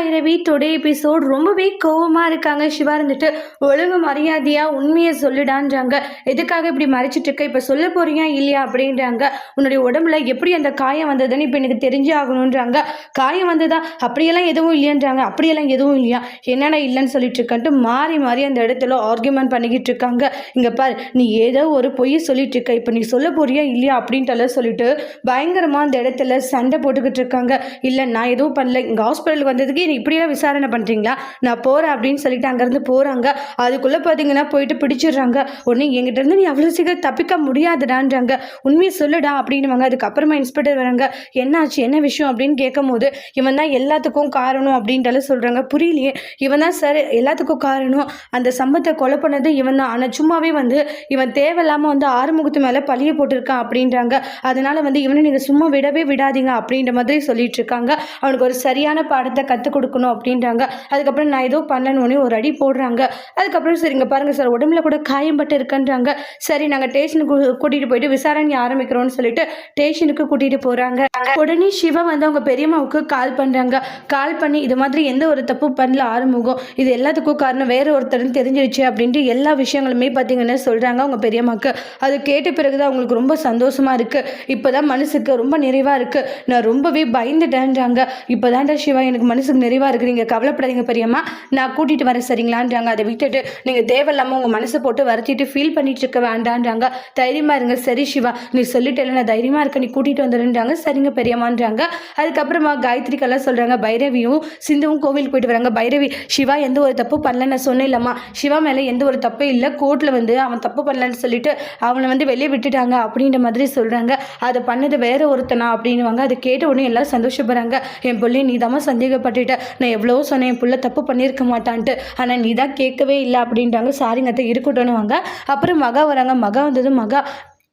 Bhairavi today episode ரொம்பவே கோவமாக இருக்காங்க. சிவா இருந்துட்டு ஒழுங்கு மரியாதையாக உண்மையை சொல்லிடான்றாங்க. எதுக்காக இப்படி மறைச்சிட்டு இருக்க? இப்போ சொல்ல போறியா இல்லையா? அப்படின்றாங்க. உன்னுடைய உடம்புல எப்படி அந்த காயம் வந்ததுன்னு இப்போ எனக்கு தெரிஞ்சு ஆகணுன்றாங்க காயம் வந்ததா? அப்படியெல்லாம் எதுவும் இல்லையன்றாங்க அப்படியெல்லாம் எதுவும் இல்லையா? என்னென்ன இல்லைன்னு சொல்லிட்டு இருக்கன்ட்டு மாறி மாறி அந்த இடத்துல ஆர்கியூமெண்ட் பண்ணிக்கிட்டு இருக்காங்க. இங்கே பார் நீ ஏதோ ஒரு பொய் சொல்லிட்டு இருக்க. இப்போ நீ சொல்ல போறியா இல்லையா? அப்படின்ட்டு சொல்லிட்டு பயங்கரமாக அந்த இடத்துல சண்டை போட்டுக்கிட்டு இருக்காங்க. இல்லை நான் எதுவும் பண்ணல. இங்கே ஹாஸ்பிட்டலுக்கு வந்ததுக்கு நீ இப்படியெல்லாம் விசாரணை பண்ணுறீங்களா நான் போகிறேன் அப்படின்னு சொல்லிட்டு அங்கேருந்து போகிறாங்க அதுக்குள்ளே பார்த்தீங்கன்னா போயிட்டு பிடிச்சிடுறாங்க. உடனே எங்கிட்டேருந்து நீ அவ்வளோ சீக்கிரம் தப்பிக்க முடியாதுடான்றாங்க. உண்மையை சொல்லுடா அப்படின்னுவாங்க. அதுக்கப்புறமா இன்ஸ்பெக்டர் வராங்க. என்னாச்சு? என்ன விஷயம்? அப்படின்னு கேட்கும்போது இவன் தான் எல்லாத்துக்கும் காரணம் அப்படின்ட்டு சொல்கிறாங்க புரியலையே. இவன் தான் சார் எல்லாத்துக்கும் காரணம். அந்த சம்பத்தை கொலை பண்ணது இவன் தான். ஆனால் சும்மாவே வந்து இவன் தேவையில்லாமல் வந்து ஆறுமுகத்து மேலே பழிய போட்டிருக்கான் அப்படின்றாங்க. அதனால வந்து இவனை நீங்கள் சும்மா விடவே விடாதீங்க அப்படின்ற மாதிரி சொல்லிட்டு இருக்காங்க. அவனுக்கு ஒரு சரியான பாடத்தை கற்றுக் கொடுக்கணும் அப்படின்றாங்க. அதுக்கப்புறம் நான் ஏதோ பண்ணணும்னே ஒரு அடி போடுறாங்க. அதுக்கப்புறம் சரிங்க பாருங்கள் சார் உடம்புல கூட காயம்பட்டு இருக்குன்றாங்க. சரி நாங்கள் ஸ்டேஷனுக்கு கூட்டிகிட்டு போயிட்டு விசாரணை ஆரம்பிக்கிறோம்னு சொல்லிட்டு ஸ்டேஷனுக்கு கூட்டிகிட்டு போகிறாங்க உடனே சிவா வந்து அவங்க பெரியம்மாவுக்கு கால் பண்ணுறாங்க கால் பண்ணி இது மாதிரி எந்த ஒரு தப்பு பண்ணல ஆறுமுகம். இது எல்லாத்துக்கும் காரணம் வேற ஒருத்தர்னு தெரிஞ்சிருச்சு அப்படின்ட்டு எல்லா விஷயங்களுமே பார்த்தீங்கன்னா சொல்கிறாங்க அவங்க பெரியம்மாவுக்கு அது கேட்ட பிறகு தான் அவங்களுக்கு ரொம்ப சந்தோஷமாக இருக்குது இப்போ தான் மனசுக்கு ரொம்ப நிறைவாக இருக்குது நான் ரொம்பவே பயந்துட்டேன்றாங்க. இப்போ தான்டா சிவா எனக்கு மனசுக்கு நிறைவாக இருக்கிறீங்க கவலைப்படாதீங்க பெரியம்மா. நான் கூட்டிகிட்டு வரேன் சரிங்களான்றாங்க. அதை விட்டுட்டு நீங்கள் தேவையில்லாமல் உங்கள் மனசை போட்டு வருத்திட்டு ஃபீல் பண்ணிட்டு இருக்க வேண்டான்றாங்க. தைரியமாக இருங்க. சரி சிவா நீ சொல்லிட்டேல நான் தைரியமாக இருக்க நீ கூட்டிகிட்டு வந்துடுன்றாங்க. சரிங்க பெரியம்மான்றாங்க. அதுக்கப்புறமா காயத்ரிக்கெல்லாம் சொல்கிறாங்க பைரவியும் சிந்துவும் கோவிலுக்கு போயிட்டு வராங்க. பைரவி சிவா எந்த ஒரு தப்பு பண்ணல நான் சொன்னேன் இல்லைம்மா. சிவா மேலே எந்த ஒரு தப்பே இல்லை. கோர்ட்டில் வந்து அவன் தப்பு பண்ணலன்னு சொல்லிட்டு அவனை வந்து வெளியே விட்டுட்டாங்க. அப்படின்ற மாதிரி சொல்கிறாங்க அதை பண்ணது வேற ஒருத்தனா? அப்படின்னுவாங்க. அதை கேட்ட உடனே எல்லாம் சந்தோஷப்படுறாங்க. என் பிள்ளை நீ தான் சந்தேகப்பட்டுட்ட நான் எவ்வளோ சொன்னேன் என் பிள்ளை தப்பு பண்ணியிருக்க மாட்டான்ட்டு. ஆனால் நீ தான் கேட்கவே இல்லை அப்படின்றாங்க சாரிங்க அத்தை இருக்கட்டும்னுவாங்க. அப்புறம் மகா வராங்க. மகா வந்ததும் மகா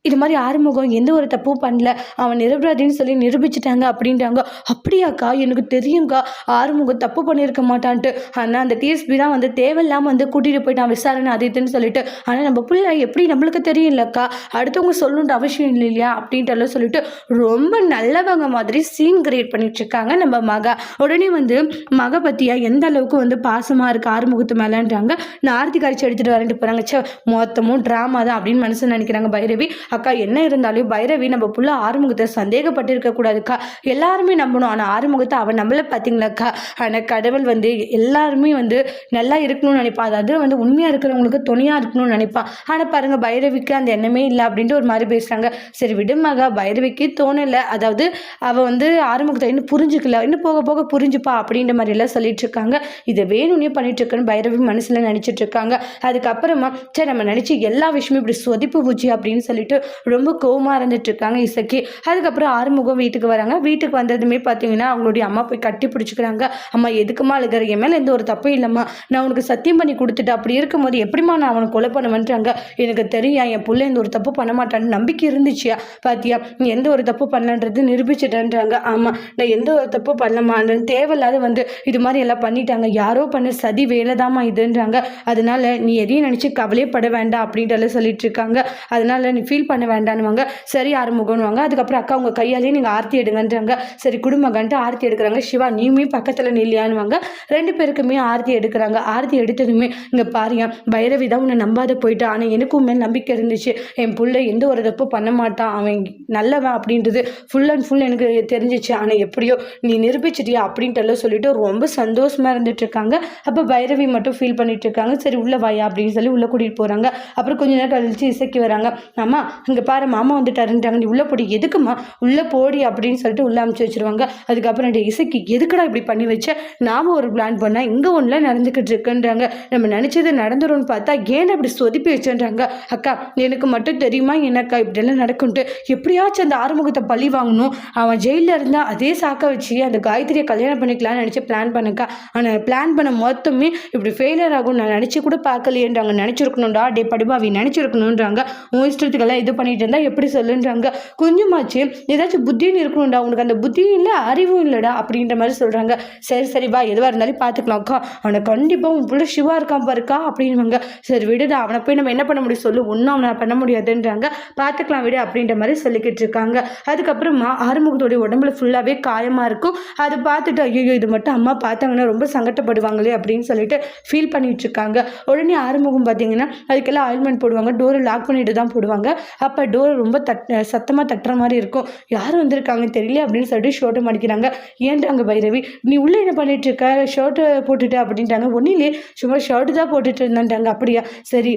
இது மாதிரி ஆறுமுகம் எந்த ஒரு தப்பும் பண்ணல. அவன் நிரபராதின்னு சொல்லி நிரூபிச்சிட்டாங்க அப்படின்றாங்க. அப்படியாக்கா? எனக்கு தெரியுங்க்கா ஆறுமுகம் தப்பு பண்ணியிருக்க மாட்டான்ட்டு. ஆனால் அந்த டிஎஸ்பி தான் வந்து தேவையில்லாமல் வந்து கூட்டிகிட்டு போயிட்டான் விசாரணை அது இதுன்னு சொல்லிட்டு ஆனால் நம்ம பிள்ளை எப்படி நம்மளுக்கு தெரியலக்கா அடுத்தவங்க சொல்லணுன்ற அவசியம் இல்லை இல்லையா? அப்படின்ட்டு சொல்லிட்டு ரொம்ப நல்லவங்க மாதிரி சீன் கிரியேட் பண்ணிட்டு இருக்காங்க நம்ம மகா. உடனே வந்து மக பற்றியா எந்த அளவுக்கு வந்து பாசமாக இருக்கு ஆறுமுகத்து மேலேன்றாங்க. நான் ஆர்த்தி கரைச்சி எடுத்துகிட்டு வரேன்ட்டு போகிறாங்க சே மொத்தமும் ட்ராமா தான் அப்படின்னு மனசு நினைக்கிறாங்க பைரவி. அக்கா என்ன இருந்தாலும் பைரவி நம்ம புள்ள ஆறுமுகத்தை சந்தேகப்பட்டிருக்க கூடாதுக்கா எல்லாருமே நம்பணும். ஆனால் ஆறுமுகத்தை அவன் நம்மள பார்த்தீங்களாக்கா ஆனால் கடவுள் வந்து எல்லாருமே வந்து நல்லா இருக்கணும்னு நினைப்பான் அதாவது வந்து உண்மையாக இருக்கிறவங்களுக்கு துணையாக இருக்கணும்னு நினைப்பான் ஆனால் பாருங்கள் பைரவிக்கு அந்த எண்ணமே இல்லை அப்படின்ட்டு ஒரு மாதிரி பேசுகிறாங்க சரி விடுமகா பைரவிக்கு தோணலை. அதாவது அவள் வந்து ஆறுமுகத்தை இன்னும் புரிஞ்சுக்கல. இன்னும் போக போக புரிஞ்சுப்பா அப்படின்ற மாதிரி எல்லாம் சொல்லிட்டு இருக்காங்க. இதை வேணும்னே பண்ணிட்டு இருக்கேன்னு பைரவி மனசில் நினச்சிட்டு இருக்காங்க. அதுக்கப்புறமா சரி நம்ம நினச்சி எல்லா விஷயமும் இப்படி சொதிப்பு பூச்சி அப்படின்னு சொல்லிட்டு ரொம்ப கோவமாக இருந்துட்டு இருக்காங்க இசக்கி. அதுக்கப்புறம் ஆறுமுகம் வீட்டுக்கு வராங்க. வீட்டுக்கு வந்ததுமே பார்த்தீங்கன்னா அவங்களுடைய அம்மா போய் கட்டி பிடிச்சிக்கிறாங்க. அம்மா எதுக்குமா அழுகிற? என் மேலே எந்த ஒரு தப்பும் இல்லைம்மா. நான் உனக்கு சத்தியம் பண்ணி கொடுத்துட்டு அப்படி இருக்கும்போது எப்படிம்மா நான் அவனை கொலை பண்ணுவேன்றாங்க? எனக்கு தெரியும் என் பிள்ளை எந்த ஒரு தப்பு பண்ண மாட்டான்னு நம்பிக்கை இருந்துச்சியா? பாத்தியா? நீ எந்த ஒரு தப்பு பண்ணலன்றது நிரூபிச்சிட்டேன்றாங்க. ஆமாம் நான் எந்த ஒரு தப்பு பண்ணலமான்னு தேவையில்லாத வந்து இது மாதிரி எல்லாம் பண்ணிட்டாங்க. யாரோ பண்ண சதி வேலைதாம்மா இதுன்றாங்க. அதனால நீ எதையும் நினச்சி கவலையப்பட வேண்டாம் அப்படின்ட்டு சொல்லிட்டு இருக்காங்க அதனால நீ ஃபீல் பண்ண வேண்டான்னுவாங்க. சரி ஆறுமுகம்னுவாங்க அதுக்கப்புறம் அக்கா உங்கள் கையாலேயே நீங்கள் ஆர்த்தி எடுங்கன்றாங்க. சரி குடும்பங்கன்ட்டு ஆர்த்தி எடுக்கிறாங்க. சிவா நீயுமே பக்கத்தில் நில்லையான்வாங்க ரெண்டு பேருக்குமே ஆர்த்தி எடுக்கிறாங்க. ஆர்த்தி எடுத்ததுமே இங்கே பாரியா பைரவி தான் உன்னை நம்பாத போயிட்டா. ஆனால் எனக்கும் மேல் நம்பிக்கை இருந்துச்சு. என் பிள்ளை எந்த ஒரு தப்பு பண்ண மாட்டான். அவன் நல்லவன் அப்படின்றது ஃபுல் அண்ட் ஃபுல் எனக்கு தெரிஞ்சிச்சு. ஆனால் எப்படியோ நீ நிரூபிச்சிட்டியா அப்படின்ட்டு எல்லாம் சொல்லிட்டு ரொம்ப சந்தோஷமாக இருந்துட்டு இருக்காங்க அப்போ பைரவி மட்டும் ஃபீல் பண்ணிட்டு இருக்காங்க சரி உள்ள வாயா அப்படின்னு சொல்லி உள்ளே கூட்டிகிட்டு போகிறாங்க அப்புறம் கொஞ்ச நேரம் கழிச்சு இசைக்கு வராங்க. அம்மா இங்கே பாரு மாமா வந்துட்டாருன்றாங்க. நீ உள்ளே போடி. எதுக்குமா? உள்ளே போடி அப்படின்னு சொல்லிட்டு உள்ளே அமுச்சு வச்சிருவாங்க. அதுக்கப்புறம் டேய் இசைக்கு எதுக்குடா இப்படி பண்ணி வச்ச? நாம ஒரு பிளான் பண்ணால் இங்கே ஒன்றில் நடந்துக்கிட்டு இருக்குன்றாங்க. நம்ம நினச்சது நடந்துரும்னு பார்த்தா ஏன் அப்படி சொதிப்பி வச்சுன்றாங்க? அக்கா எனக்கு மட்டும் தெரியுமா என்னக்கா இப்படியெல்லாம் நடக்கும்ட்டு எப்படியாச்சும் அந்த ஆறுமுகத்தை பழி வாங்கணும். அவன் ஜெயிலில் இருந்தால் அதே சாக்க வச்சு அந்த காயத்ரியை கல்யாணம் பண்ணிக்கலாம்னு நினச்சி பிளான் பண்ணக்கா. ஆனால் பிளான் பண்ண மொத்தமே இப்படி ஃபெயிலியர் ஆகும் நான் நினச்சி கூட பார்க்கலையேன்றாங்க. நினச்சிருக்கணும்டா. டே படுபாவி நினச்சிருக்கணுன்றாங்க உன் இஷ்டத்துக்கெல்லாம் இது பண்ணிட்டு இருந்தா எப்படி சொல்லுன்றாங்க? கொஞ்சமாச்சு ஏதாச்சும் புத்தின்னு இருக்கணும்டா உனக்கு அந்த புத்தியும் இல்லை அறிவும் இல்லைடா அப்படின்ற மாதிரி சொல்கிறாங்க சரி சரி வா எதுவாக இருந்தாலும் பார்த்துக்கலாம் அக்கா. அவனை கண்டிப்பாக உன் பிள்ளை சிவா இருக்கான் பாருக்கா அப்படின்வாங்க சரி விடுடா அவனை போய் நம்ம என்ன பண்ண முடியும் சொல்லு ஒன்றும் அவனை பண்ண முடியாதுன்றாங்க. பார்த்துக்கலாம் விடு அப்படின்ற மாதிரி சொல்லிக்கிட்டு இருக்காங்க. அதுக்கப்புறமா ஆறுமுகத்தோடைய உடம்புல ஃபுல்லாகவே காயமாக இருக்கும். அதை பார்த்துட்டு ஐயோ இது மட்டும் அம்மா பார்த்தாங்கன்னா ரொம்ப சங்கடப்படுவாங்களே அப்படின்னு சொல்லிட்டு ஃபீல் பண்ணிட்டு இருக்காங்க. உடனே ஆறுமுகம் பார்த்தீங்கன்னா அதுக்கெல்லாம் ஆயில்மெண்ட் போடுவாங்க டோரை லாக் பண்ணிட்டு தான் போடுவாங்க. அப்போ டோர் ரொம்ப தட் சத்தமாக தட்டுற மாதிரி இருக்கும். யார் வந்திருக்காங்க தெரியல அப்படின்னு சொல்லிட்டு ஷர்ட்டை மடிக்கிறாங்க. ஏன்டாங்க பைரவி? நீ உள்ளே என்ன பண்ணிட்டு இருக்க? ஷர்ட்டை போட்டுட்டு அப்படின்ட்டாங்க. ஒன்றும் இல்லையே சும்மா ஷர்ட்டு தான் போட்டுட்டு இருந்தான்ட்டாங்க. அப்படியா? சரி.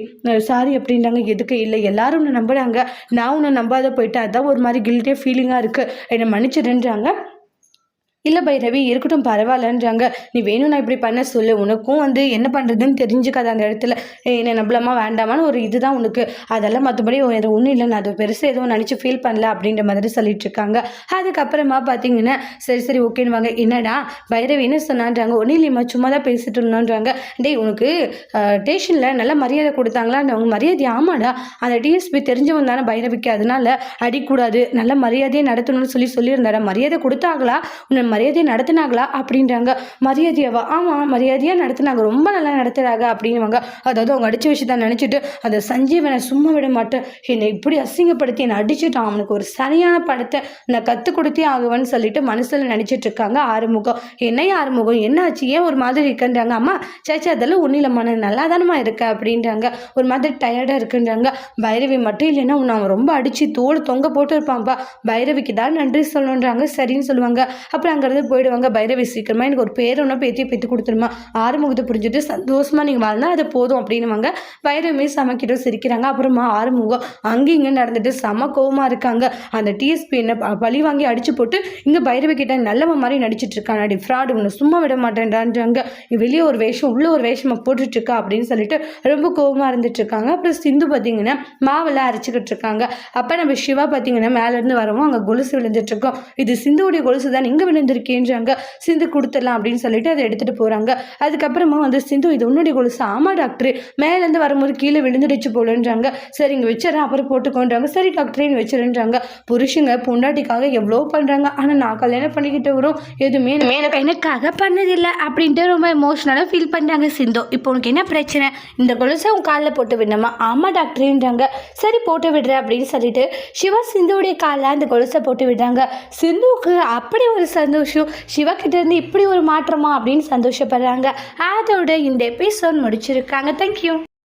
சாரி அப்படின்ட்டாங்க. எதுக்கு? இல்லை. எல்லாரும் உன்னை நம்புறாங்க. நான் உன்னை நம்பாத போயிட்டு அதான் ஒரு மாதிரி கில்ட்டியாக ஃபீலிங்காக இருக்குது என்னை மன்னிச்சிடுன்றாங்க. இல்லை பைரவி இருக்கட்டும் பரவாயில்லன்றாங்க. நீ வேணும் நான் இப்படி பண்ண சொல்லு. உனக்கும் வந்து என்ன பண்ணுறதுன்னு தெரிஞ்சுக்காத அந்த இடத்துல. என்ன என்னை நம்பலாமா? வேண்டாமான்னு ஒரு இதுதான் உனக்கு. அதெல்லாம் மற்றபடி வேறு ஒன்றும் இல்லை. நான் அது பெருசாக எதுவும் நினச்சி ஃபீல் பண்ணல அப்படின்ற மாதிரி சொல்லிட்டு இருக்காங்க. அதுக்கப்புறமா பார்த்தீங்கன்னா சரி சரி ஓகேன்னு வாங்க. என்னடா? பைரவி என்ன சொன்னான்றாங்க? ஒன்றும் இல்லையம்மா சும்மா தான் பேசிட்டு இருந்தோன்றாங்க. டேய் உனக்கு ஸ்டேஷனில் நல்ல மரியாதை கொடுத்தாங்களா அவங்க மரியாதை ஆமாடா. அந்த டிஎஸ்பி தெரிஞ்சவன் தானே பைரவிக்கு. அதனால அடிக்கூடாது. நல்ல மரியாதையை நடத்தணும்னு சொல்லி சொல்லியிருந்தாடா மரியாதை கொடுத்தாங்களா? உன்னை மரியாதையை நடத்தினாங்களா அப்படின்றாங்க. மரியாதையாவா? ஆமாம் மரியாதையாக நடத்தினாங்க. ரொம்ப நல்லா நடத்துகிறாங்க அப்படின்வாங்க அதாவது அவங்க அடித்த விஷயத்த நினச்சிட்டு அந்த சஞ்சீவனை சும்மா விட மாட்டேன். என்னை இப்படி அசிங்கப்படுத்தி என்னை அடிச்சுட்டான். அவனுக்கு ஒரு சரியான படத்தை நான் கற்றுக் கொடுத்தே ஆகுவேன்னு சொல்லிட்டு மனசில் நினச்சிட்டு இருக்காங்க ஆறுமுகம். என்ன ஆறுமுகம்? என்னாச்சு? ஏன் ஒரு மாதிரி இருக்குன்றாங்க. அம்மா சேச்சா அதெல்லாம் ஒன்றும் இல்லைம்மா. நான் நல்லா தானம்மா இருக்க அப்படின்றாங்க. ஒரு மாதிரி டயர்டாக இருக்குன்றாங்க. பைரவி மட்டும் இல்லைன்னா உன்னை அவன் ரொம்ப அடித்து தோல் தொங்க போட்டு இருப்பான்ப்பா பைரவிக்கு தான் நன்றி சொல்லணுன்றாங்க. சரின்னு சொல்லுவாங்க. அப்புறம் அங்கேருந்து போயிடுவாங்க. பைரவி சீக்கிரமாக எனக்கு ஒரு பேர் ஒன்றும் பேத்தியை பெற்று கொடுத்துருமா. ஆறுமுகத்தை புரிஞ்சுட்டு சந்தோஷமாக நீங்கள் வாழ்ந்தால் அது போதும் அப்படின்னுவாங்க. பைரவி சமைக்கிட்டு சிரிக்கிறாங்க. அப்புறமா ஆறுமுகம் அங்கே இங்கே நடந்துட்டு செம கோவமாக இருக்காங்க. அந்த டிஎஸ்பி என்ன பழி வாங்கி அடிச்சு போட்டு இங்கே பைரவி கிட்ட நல்லவ மாதிரி நடிச்சிட்டு இருக்கான். அடி ஃப்ராடு உன்னை சும்மா விட மாட்டேன்டான்றாங்க வெளியே ஒரு வேஷம் உள்ளே ஒரு வேஷமாக போட்டுட்டு இருக்கா அப்படின்னு சொல்லிட்டு ரொம்ப கோவமாக இருந்துட்டு இருக்காங்க. அப்புறம் சிந்து பார்த்தீங்கன்னா மாவெல்லாம் அரைச்சிக்கிட்டு இருக்காங்க. அப்போ நம்ம சிவா பார்த்தீங்கன்னா மேலேருந்து வரவும் அங்கே கொலுசு விழுந்துட்டு இருக்கோம். இது சிந்துவுடைய கொலுசு தான் இங்கே விழுந்து வந்திருக்கேன்றாங்க. சிந்து கொடுத்துடலாம் அப்படின்னு சொல்லிட்டு அதை எடுத்துகிட்டு போகிறாங்க அதுக்கப்புறமா வந்து சிந்து இது உன்னுடைய கொலுசு ஆமாம் டாக்டர். மேலேருந்து வரும்போது கீழே விழுந்துடுச்சு போலன்றாங்க. சரி இங்கே வச்சிடறேன். அப்புறம் போட்டுக்கோன்றாங்க. சரி டாக்டரேன்னு வச்சிருன்றாங்க. புருஷங்க பொண்டாட்டிக்காக எவ்வளோ பண்ணுறாங்க ஆனால் நான் கல்யாணம் பண்ணிக்கிட்டு வரும். எதுவுமே எனக்காக பண்ணதில்லை அப்படின்ட்டு ரொம்ப எமோஷ்னலாக ஃபீல் பண்ணுறாங்க சிந்து. இப்போ உனக்கு என்ன பிரச்சனை? இந்த கொலுசை உன் காலில் போட்டு விடணுமா? ஆமாம் டாக்டர்ன்றாங்க. சரி போட்டு விடுறேன் அப்படின்னு சொல்லிட்டு சிவா சிந்துவுடைய காலில் அந்த கொலுசை போட்டு விடுறாங்க. சிந்துவுக்கு அப்படி ஒரு சந்தோஷம் சந்தோஷம் கிட்ட இருந்து இப்படி ஒரு மாற்றமா அப்படின்னு சந்தோஷப்படுறாங்க. அதோட இந்த எபிசோட் முடிச்சிருக்காங்க. தேங்க்யூ